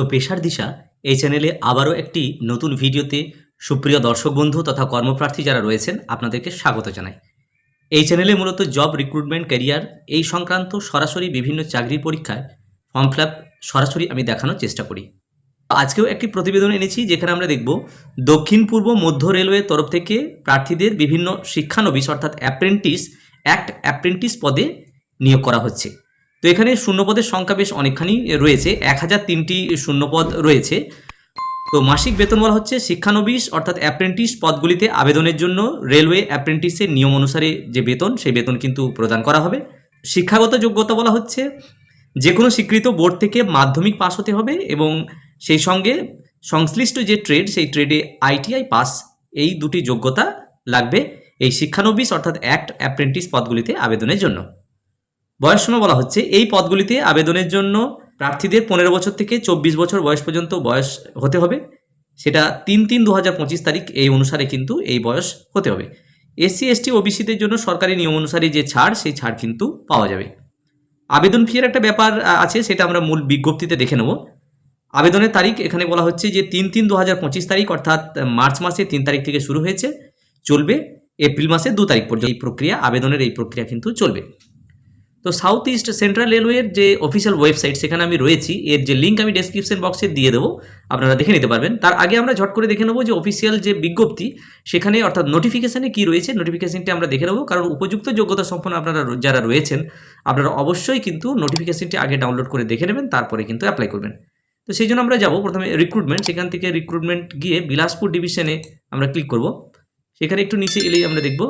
তো পেশার দিশা, এই চ্যানেলে আবারও একটি নতুন ভিডিওতে সুপ্রিয় দর্শক বন্ধু তথা কর্মপ্রার্থী যারা রয়েছেন, আপনাদেরকে স্বাগত জানাই। এই চ্যানেলে মূলত জব রিক্রুটমেন্ট ক্যারিয়ার এই সংক্রান্ত সরাসরি বিভিন্ন চাকরির পরীক্ষায় ফর্ম ফিল সরাসরি আমি দেখানোর চেষ্টা করি। আজকেও একটি প্রতিবেদন এনেছি, যেখানে আমরা দেখব দক্ষিণ পূর্ব মধ্য রেলওয়ের তরফ থেকে প্রার্থীদের বিভিন্ন শিক্ষানবিশ, অর্থাৎ অ্যাপ্রেন্টিস অ্যাক্ট অ্যাপ্রেন্টিস পদে নিয়োগ করা হচ্ছে। তো এখানে শূন্যপদের সংখ্যা বেশ অনেকখানি রয়েছে এক হাজার তিনটি শূন্যপদ রয়েছে। তো মাসিক বেতন বলা হচ্ছে শিক্ষানবিশ, অর্থাৎ অ্যাপ্রেন্টিস পদগুলিতে আবেদনের জন্য রেলওয়ে অ্যাপ্রেন্টিসের নিয়ম অনুসারে যে বেতন, সেই বেতন কিন্তু প্রদান করা হবে। শিক্ষাগত যোগ্যতা বলা হচ্ছে যে কোনো স্বীকৃত বোর্ড থেকে মাধ্যমিক পাস হতে হবে এবং সেই সঙ্গে সংশ্লিষ্ট যে ট্রেড সেই ট্রেডে আইটিআই পাস এই দুটি যোগ্যতা লাগবে এই শিক্ষানবিশ, অর্থাৎ অ্যাক্ট অ্যাপ্রেন্টিস পদগুলিতে আবেদনের জন্য। বয়স সীমা বলা হচ্ছে, এই পদগুলিতে আবেদনের জন্য প্রার্থীদের পনেরো বছর থেকে চব্বিশ বছর বয়স পর্যন্ত বয়স হতে হবে। সেটা তিন তিন দু হাজার পঁচিশ তারিখ এই অনুসারে কিন্তু এই বয়স হতে হবে। এসসি এসটি ওবিসিদের জন্য সরকারি নিয়ম অনুসারে যে ছাড়, সেই ছাড় কিন্তু পাওয়া যাবে। আবেদন ফিয়ের একটা ব্যাপার আছে, সেটা আমরা মূল বিজ্ঞপ্তিতে দেখে নেব। আবেদনের তারিখ এখানে বলা হচ্ছে যে তিন তিন দু হাজার পঁচিশ তারিখ, অর্থাৎ মার্চ মাসে তিন তারিখ থেকে শুরু হয়েছে, চলবে, এপ্রিল মাসে দু তারিখ পর্যন্ত এই প্রক্রিয়া, আবেদনের এই প্রক্রিয়া কিন্তু চলবে। তো সাউথ ইস্ট সেন্ট্রাল রেলওয়ের যে অফিসিয়াল ওয়েবসাইট সেখানে আমি রয়েছি, এর যে লিঙ্ক আমি ডেসক্রিপশন বক্সে দিয়ে দেবো, আপনারা দেখে নিতে পারবেন। তার আগে আমরা ঝট করে দেখে নেব যে অফিসিয়াল যে বিজ্ঞপ্তি, সেখানে অর্থাৎ নোটিফিকেশানে কি রয়েছে নোটিফিকেশনটি আমরা দেখে নেব। কারণ উপযুক্ত যোগ্যতা সম্পন্ন আপনারা যারা রয়েছেন, আপনারা অবশ্যই কিন্তু নোটিফিকেশনটি আগে ডাউনলোড করে দেখে নেবেন, তারপরে কিন্তু অ্যাপ্লাই করবেন। তো সেই জন্য আমরা যাব, প্রথমে রিক্রুটমেন্ট সেখান থেকে রিক্রুটমেন্ট গিয়ে বিলাসপুর ডিভিশনে আমরা ক্লিক করব। সেখানে একটু নিচে এলেই আমরা দেখব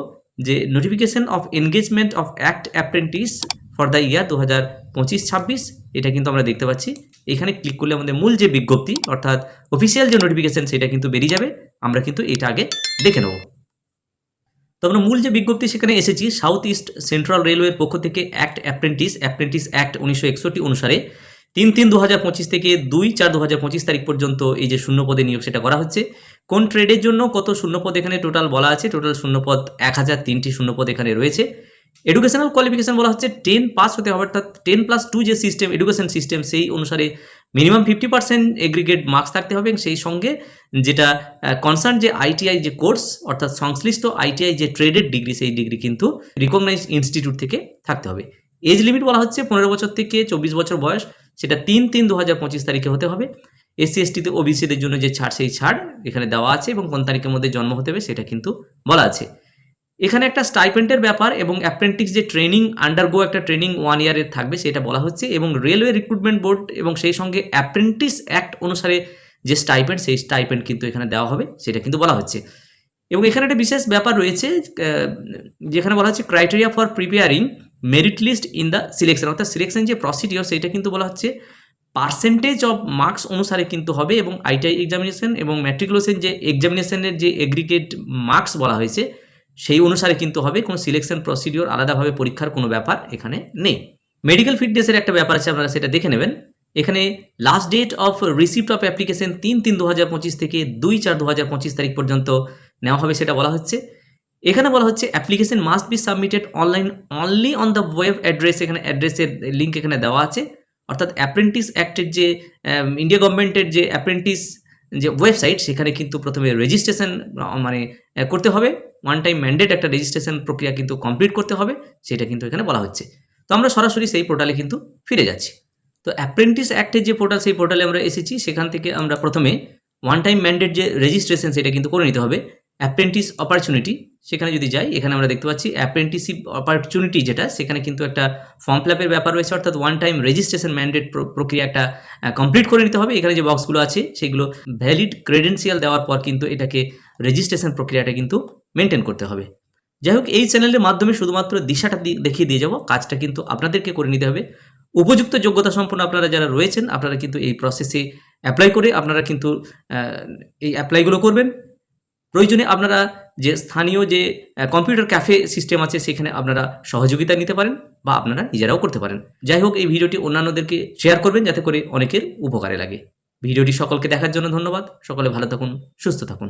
যে notification of engagement of act apprentice for the year দু হাজার পঁচিশ ছাব্বিশ, এটা কিন্তু আমরা দেখতে পাচ্ছি। এখানে ক্লিক করলে আমাদের মূল যে বিজ্ঞপ্তি, অর্থাৎ অফিসিয়াল যে নোটিফিকেশন সেটা কিন্তু বেরিয়ে যাবে। আমরা কিন্তু এটা আগে দেখে নেব। তো আমরা মূল যে বিজ্ঞপ্তি, সেখানে এসেছি সাউথ ইস্ট সেন্ট্রাল রেলওয়ের পক্ষ থেকে অ্যাক্ট অ্যাপ্রেন্টিস অ্যাপ্রেন্টিস অ্যাক্ট উনিশশো একষট্টি অনুসারে তিন তিন দু থেকে দুই চার দু তারিখ পর্যন্ত এই যে শূন্যপদে নিয়োগ, সেটা করা হচ্ছে। কোন ট্রেডের জন্য কত শূন্যপদ এখানে টোটাল বলা আছে? টোটাল শূন্যপদ এক হাজার তিনটি শূন্যপদ এখানে রয়েছে। এডুকেশনাল কোয়ালিফিকেশন বলা হচ্ছে টেন পাস হতে হবে, অর্থাৎ টেন প্লাস টু যে সিস্টেম এডুকেশন সিস্টেম সেই অনুসারে minimum fifty percent aggregate marks থাকতে হবে সেই সঙ্গে যেটা কনসার্ন যে আইটিআই যে কোর্স অর্থাৎ সংশ্লিষ্ট আইটিআই যে ট্রেডেড ডিগ্রি সেই ডিগ্রি কিন্তু রিকগনাইজ ইনস্টিটিউট থেকে থাকতে হবে। এজ লিমিট বলা হচ্ছে পনেরো বছর থেকে চব্বিশ বছর বয়স, সেটা তিন তিন দু হাজার পঁচিশ তারিখে হতে হবে। এসসি এসটিতে ওবিসিদের জন্য যে ছাড়, সেই ছাড় এখানে দেওয়া আছে এবং কোন তারিখের মধ্যে জন্ম হতে হবে সেটা কিন্তু বলা আছে। এখানে একটা স্টাইপেন্টের ব্যাপার এবং অ্যাপ্রেন্টিস যে ট্রেনিং আন্ডারগো একটা ট্রেনিং ওয়ান ইয়ারের থাকবে সেটা বলা হচ্ছে এবং রেলওয়ে রিক্রুটমেন্ট বোর্ড এবং সেই সঙ্গে অ্যাপ্রেন্টিস অ্যাক্ট অনুসারে যে স্টাইপেন্ড সেই স্টাইপেন্ড কিন্তু এখানে দেওয়া হবে, সেটা কিন্তু বলা হচ্ছে। এবং এখানে একটা বিশেষ ব্যাপার রয়েছে যেখানে বলা হচ্ছে criteria for preparing merit list in the selection অর্থাৎ সিলেকশন যে প্রসিডিওর সেটা কিন্তু বলা হচ্ছে পার্সেন্টেজ অফ মার্কস অনুসারে কিন্তু হবে এবং আইটিআই এক্সামিনেশন এবং ম্যাট্রিকুলেশন যে এক্সামিনেশনের যে এগ্রিগেট মার্কস বলা হয়েছে সেই অনুসারে কিন্তু হবে, কোনো সিলেকশন প্রসিডিওর আলাদাভাবে পরীক্ষার কোনো ব্যাপার এখানে নেই। মেডিকেল ফিটনেসের একটা ব্যাপার আছে, আপনারা সেটা দেখে নেবেন। এখানে last date of receipt of application তিন তিন দু থেকে দুই চার দু তারিখ পর্যন্ত নেওয়া হবে সেটা বলা হচ্ছে। এখানে বলা হচ্ছে application must be submitted online only on the web address এখানে অ্যাড্রেসের লিঙ্ক এখানে দেওয়া আছে। অর্থাৎ অ্যাপ্রেন্টিস অ্যাক্টের যে ইন্ডিয়া গভর্নমেন্টের যে অ্যাপ্রেন্টিস যে ওয়েবসাইট সেখানে কিন্তু প্রথমে রেজিস্ট্রেশন মানে করতে হবে। ওয়ান টাইম ম্যান্ডেট একটা রেজিস্ট্রেশন প্রক্রিয়া কিন্তু কমপ্লিট করতে হবে, সেটা কিন্তু এখানে বলা হচ্ছে। তো আমরা সরাসরি সেই পোর্টালে কিন্তু ফিরে যাচ্ছি। তো অ্যাপ্রেন্টিস অ্যাক্টের যে পোর্টাল সেই পোর্টালে আমরা এসেছি, সেখান থেকে আমরা প্রথমে ওয়ান টাইম ম্যান্ডেট যে রেজিস্ট্রেশন সেটা কিন্তু করে নিতে হবে। অ্যাপ্রেন্টিস অপরচুনিটি সেখানে যদি যাই, এখানে আমরা দেখতে পাচ্ছি অ্যাপ্রেন্টিসিপ অপরচুনিটি যেটা, সেখানে কিন্তু একটা ফর্ম ফিল ব্যাপার রয়েছে, অর্থাৎ ওয়ান টাইম রেজিস্ট্রেশন ম্যান্ডেট প্রক্রিয়া একটা কমপ্লিট করে নিতে হবে। এখানে যে বক্সগুলো আছে, সেগুলো ভ্যালিড ক্রেডেন্সিয়াল দেওয়ার পর কিন্তু এটাকে রেজিস্ট্রেশন প্রক্রিয়াটা কিন্তু মেনটেন করতে হবে। যাই হোক এই চ্যানেলের মাধ্যমে শুধুমাত্র দিশাটা দেখিয়ে দিয়ে যাব, কাজটা কিন্তু আপনাদেরকে করে নিতে হবে। উপযুক্ত যোগ্যতা সম্পন্ন আপনারা যারা রয়েছেন, আপনারা কিন্তু এই প্রসেসে অ্যাপ্লাই করে আপনারা কিন্তু এই অ্যাপ্লাইগুলো করবেন। প্রয়োজনে আপনারা যে স্থানীয় যে কম্পিউটার ক্যাফে সিস্টেম আছে, সেখানে আপনারা সহযোগিতা নিতে পারেন বা আপনারা নিজেরাও করতে পারেন। যাই হোক এই ভিডিওটি অন্যান্যদেরকে শেয়ার করবেন, যাতে করে অনেকের উপকারে লাগে। ভিডিওটি সকলকে দেখার জন্য ধন্যবাদ। সকলে ভালো থাকুন, সুস্থ থাকুন।